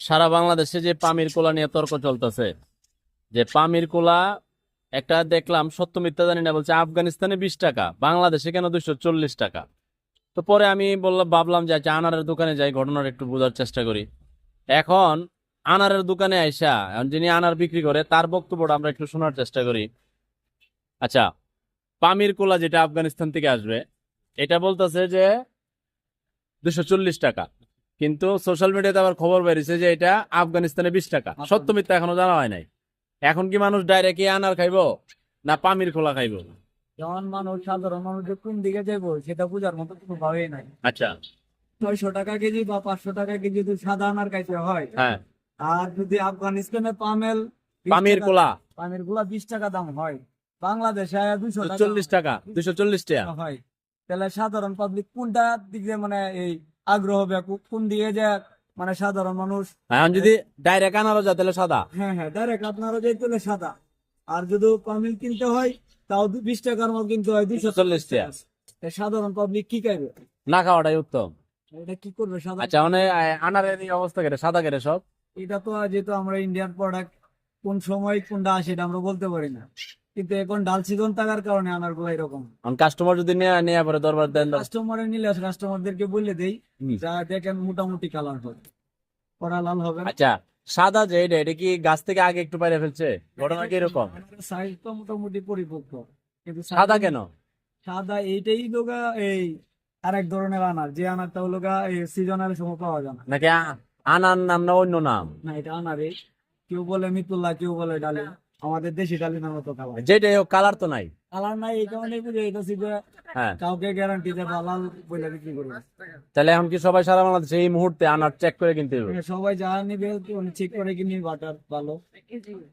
সারা বাংলাদেশে যে পামির কোলা নিয়ে তর্ক চলতেছে, যে পামির কোলা একটা দেখলাম, সত্য মিথ্যা জানি না, বলছে আফগানিস্তানে বিশ টাকা, বাংলাদেশে কেন দুইশো চল্লিশ টাকা? তো পরে আমি বললাম, ভাবলাম যে আচ্ছা আনারের দোকানে যাই, ঘটনাটা একটু বোঝার চেষ্টা করি। এখন আনারের দোকানে আইসা, যিনি আনার বিক্রি করে, তার বক্তব্যটা আমরা একটু শোনার চেষ্টা করি। আচ্ছা পামির কোলা যেটা আফগানিস্তান থেকে আসবে, এটা বলতেছে যে দুশো টাকা। কিন্তু সোশ্যাল মিডিয়াতে আবার খবর বেরিয়েছে যে এটা আফগানিস্তানে বিশ টাকা। সত্য মিথ্যা এখনও জানা হয় নাই। এখন কি মানুষ ডাইরেক্ট আনার খাইবো না পামির খোলা খাইবো? যেমন মানুষ সাধারণ মানুষ কোন দিকে যাব সেটা বোঝার মতো কোনো ভাবেই নাই। আচ্ছা। ছয়শো টাকা কেজি বা পাঁচশো টাকা কেজি যদি সাদা আনার হয় হ্যাঁ। আর যদি আফগানিস্তানে পামেল 20 পামির কোলা পামেরগুলা বিশ টাকা দাম হয়। বাংলাদেশে দুশো চল্লিশ টাকা দুশো চল্লিশ টাকা। হয়। তাহলে সাধারণ পাবলিক কোনটা দিকে মানে এই আগ্রহ হবে কো- কোন দিকে যে মানে সাধারণ মানুষ। এখন যদি ডাইরেক্ট আনারও যায় তাহলে সাদা। হ্যাঁ হ্যাঁ ডাইরেক্ট আপনারও যাইতে হলে সাদা। আর যদি পামিল কিনতে হয় তাও বিশ টাকার মতো কিনতে হয় দুইশো চল্লিশ টাকা। সাধারণ পাবলিক কি খাইবে? না খাওয়াটাই উত্তম। এটা কি করবে সাধারণ? আচ্ছা মানে আনারের এই অবস্থা কেটে সাদা কেটে সব? এটা তো যেহেতু আমরা ইন্ডিয়ান প্রোডাক্ট কোন সময় কোনটা আসে এটা আমরা বলতে পারি না। কিন্তু এখন ডাল সিজন থাকার কারণে আনারগুলো এরকম। কাস্টমার যদি নেওয়া নেওয়া পরে দরবার দেন কাস্টমারে নিলে কাস্টমারদেরকে বলে দেই যা দেখেন মোটামুটি কালার হবে। কড়া লাল হবে আচ্ছা সাদা যে এটা এটা কি গাছ থেকে আগে একটু বাইরে ফেলছে? ঘটনা কি এরকম? সাইজ তো মোটামুটি পরিপক্ক। কিন্তু সাদা কেন? সাদা এইটাই লোগা এই আরেক ধরনের আনার। যে আনারটা হলো গা এই সিজনাল সময় পাওয়া যায় না। নাকি আনার নাম না অন্য নাম? না এটা আনারে কেউ বলে মিতুল্লাহ কেউ বলে ডালে আমাদের দেশি যেটাই হোক কালার তো নাই। কালার নাই এই কারণে বুঝে হ্যাঁ। কাউকে গ্যারান্টি দেবে লাল বলে বিক্রি করবে। তাহলে এখন কি সবাই সারা বাংলাদেশে এই মুহূর্তে আনার চেক করে কিনতে হবে সবাই যা নিবে চেক করে কিনি বাটার ভালো।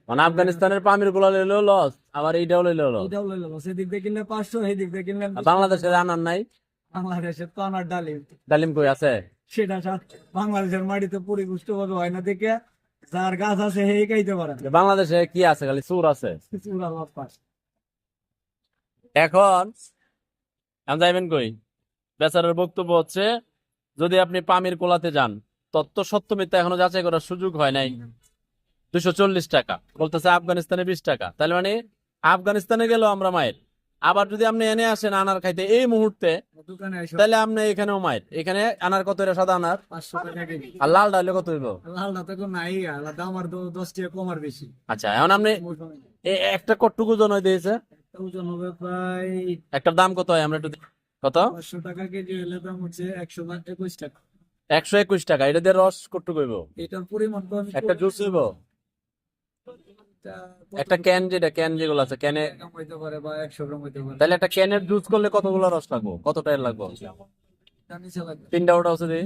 মানে আফগানিস্তানের পামিরগুলো লইলেও লস আবার এইটাও লইলেও লস এটাও লইল সেদিক দিয়ে কিনলে পাঁচশো সেই দিক দিয়ে কিনলে বাংলাদেশের আনার নাই? বাংলাদেশের তো আনার ডালিম। ডালিম কই আছে? সেটা বাংলাদেশের মাটিতে পরিপুষ্ট ভাবে হয় না দেখে যার গাছ আছে সেই খাইতে পারে বাংলাদেশে কি আছে? খালি সুর আছে। এখন এখন যাইবেন কই? বেচারের বক্তব্য হচ্ছে যদি আপনি পামির কোলাতে যান তত্ত্ব সত্য মিথ্যা এখনও যাচাই করার সুযোগ হয় নাই। দুশো চল্লিশ টাকা। বলতেছে আফগানিস্তানে বিশ টাকা। তাহলে মানে আফগানিস্তানে গেলেও আমরা মায়ের। আবার যদি আপনি এনে আসেন আনার খাইতে এই মুহূর্তে তাহলে আপনি এখানেও মায়ের এখানে আনার কত সাদা আনার? পাঁচশো টাকা কেজি। আর লাল ডালে কত হইব তো নাই আমার দশ টাকা কমার বেশি। আচ্ছা এখন আপনি একটা কট্টুকু ওজন হয়ে দিয়েছে। একটা ওজন হবে প্রায় একটার দাম কত হয়? আমরা একটু কত? পাঁচশো টাকা কেজি হলে দাম হচ্ছে একশো একুশ টাকা। একশো একুশ টাকা। এটা দিয়ে রস কট্টুকু হইব। এটার পরিমাণ একটা জুস হইব? একটা ক্যান যেটা ক্যান যেগুলো আছে ক্যানে হইতে পারে বা একশো গ্রাম হইতে পারে তাহলে একটা ক্যানের জুস করলে কতগুলো রস লাগবো? কত লাগবো? তার তিনটা ওটা আছে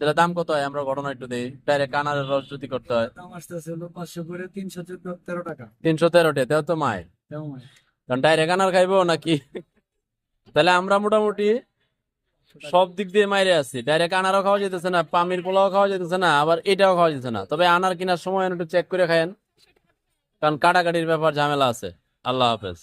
তাহলে দাম কত হয়? আমরা ঘটনা একটু দিই। ডাইরেক্ট কানারের রস যদি করতে হয়। দাম আসতেছে হলো পাঁচশো করে তিনশো তেরো টাকা। তিনশো তেরোটে তেও তো মায় কারণ ডাইরেক্ট আনার খাইবো নাকি? তাহলে আমরা মোটামুটি সব দিক দিয়ে মাইরে আছি। ডাইরেক্ট আনারও খাওয়া যেতেছে না, পামির পোলাও খাওয়া যেতেছে না, আবার এটাও খাওয়া যেতেছে না। তবে আনার কিনার সময় একটু চেক করে খায়েন, কারণ কাটাকাটির ব্যাপার ঝামেলা আছে। আল্লাহ হাফেজ।